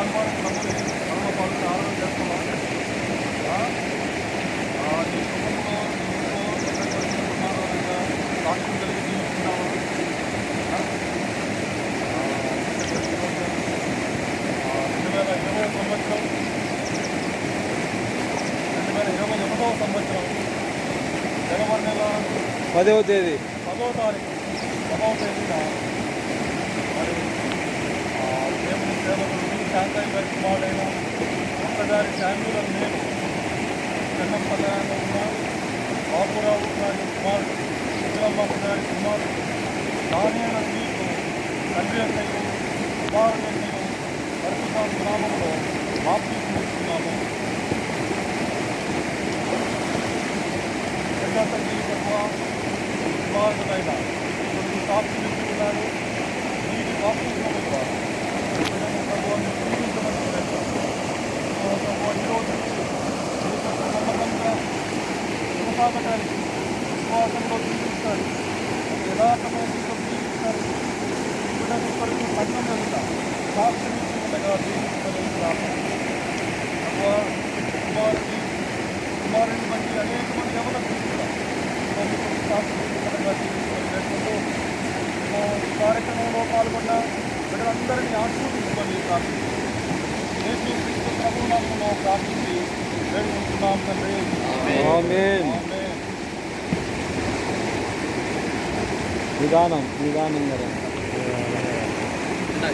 జాన్పాడు ప్రభుని పరమ పవిత్ర చేస్తున్నాం కుటుంబంలో కలిగి రెండు వేల ఇరవై సంవత్సరం రెండు వేల ఇరవై ఒకటవ సంవత్సరం జనవరి నెల పదవ తేదీ పదవ తారీఖు పదవ తేదీ సేవకుడు శాంతయ్య గారి కుమారుడైన ఒక్కదారి శాంతుల నేను చెన్నప్పగానే ఉన్న బాబురావు గారి కుమారుడు విక్రమబాబు గారి కుమారుడు నాణ్యన నీకు తండ్రి అక్కయ్యు కుమారుడు అక్కయ్యు పరిశుభ్రం గ్రామంలో బాప్తీస్తున్నాము రెండో తల్లి ప్రభు కుమారుడైన కొనసాగటానికి విశ్వాసంలో జీవిస్తాడు యథార్థమైన జీవితం జీవిస్తాడు బిడ్డను కొరకు సంఘం వెళ్త సాక్షి ఇచ్చి ఉండగా జీవించమని ప్రార్థన ప్రభువా, కుమారుని కుమారుని బట్టి అనేక మంది ఎవరు తీసుకున్నారు ఈ కార్యక్రమంలో పాల్గొన్న బిడ్డలందరినీ ఆశీర్వదించుకొని ప్రార్థించి యేసు క్రీస్తు ప్రభు నామంలో ప్రార్థించి వేడుకుంటున్నాం తండ్రి நிதானம் நிதானங்கிறேன்